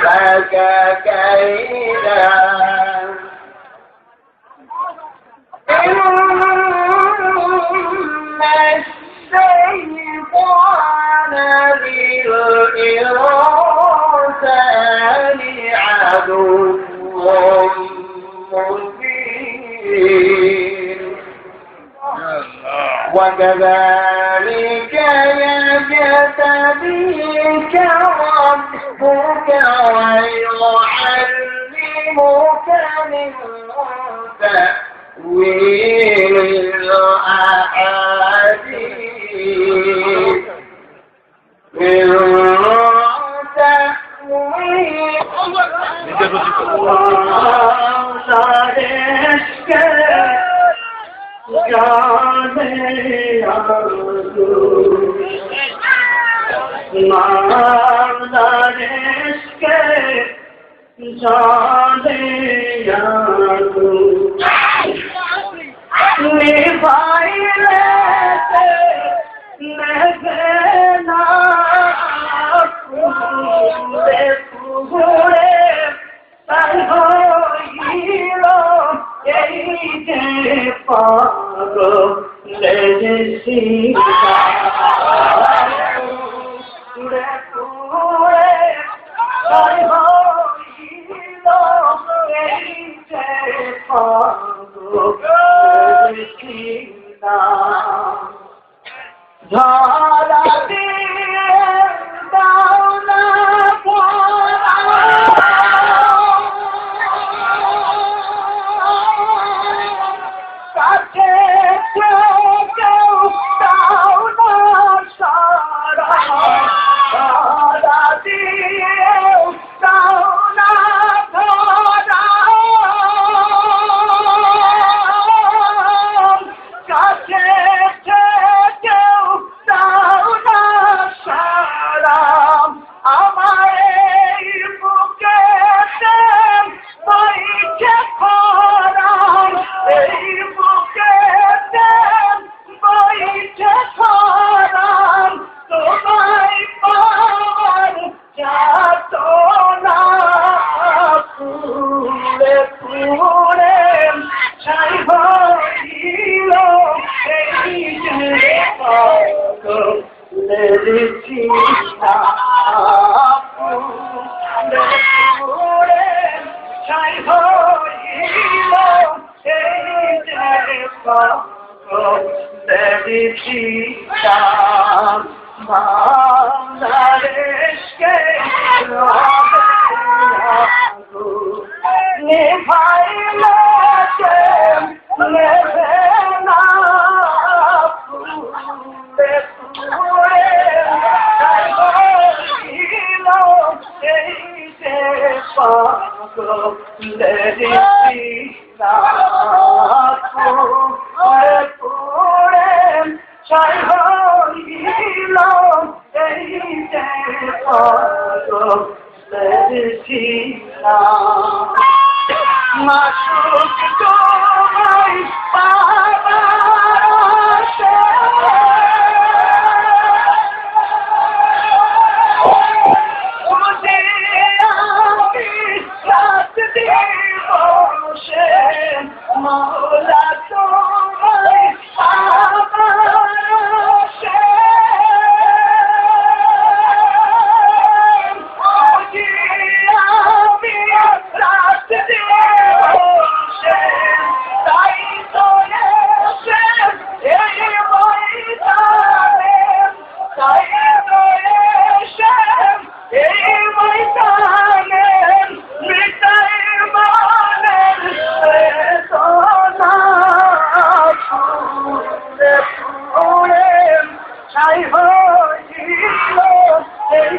لك كيدا إن الشيطان للإنسان عدو. وكذلك يجتبيك ربك ويعلمك من تأويل الأحاديث মাদারেশকে জানিয়া নিভাইলে নেবে না কুহুরে কুহুরে তার হইল এই যে পাগ লেগেছি। পাগলে দিছি বাংলাদেশকে নিভাইলে নেবে না ফুলে ফুলে ছাই হইল এই যে পাগলে মাসুক তোমায় পাবার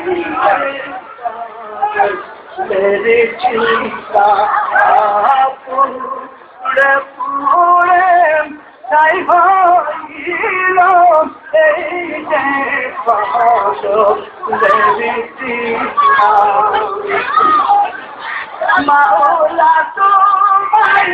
এই মেরে চিন্তা পুরে পুরে ছাই হইল এই যে পাগলের চিন্তা মাওলা তোমায়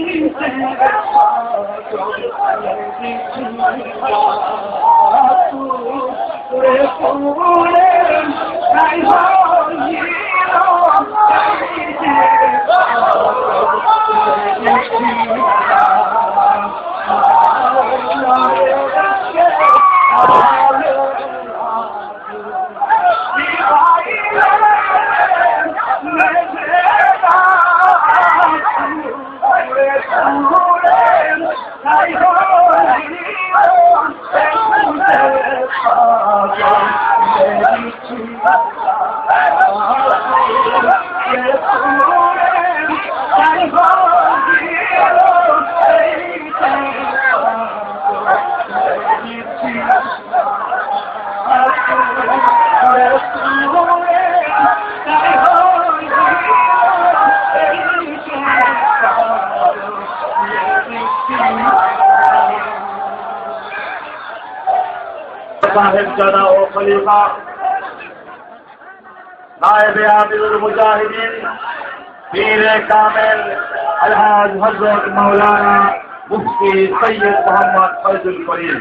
Thank you. সাহেবজাদা ও খলিফা। নায়েবে আমিরুল মুজাহিদিন, পীরে কামেল, আলহাজ হজরত মাওলানা মুফতি সৈয়দ মোহাম্মদ ফয়জুল করিম।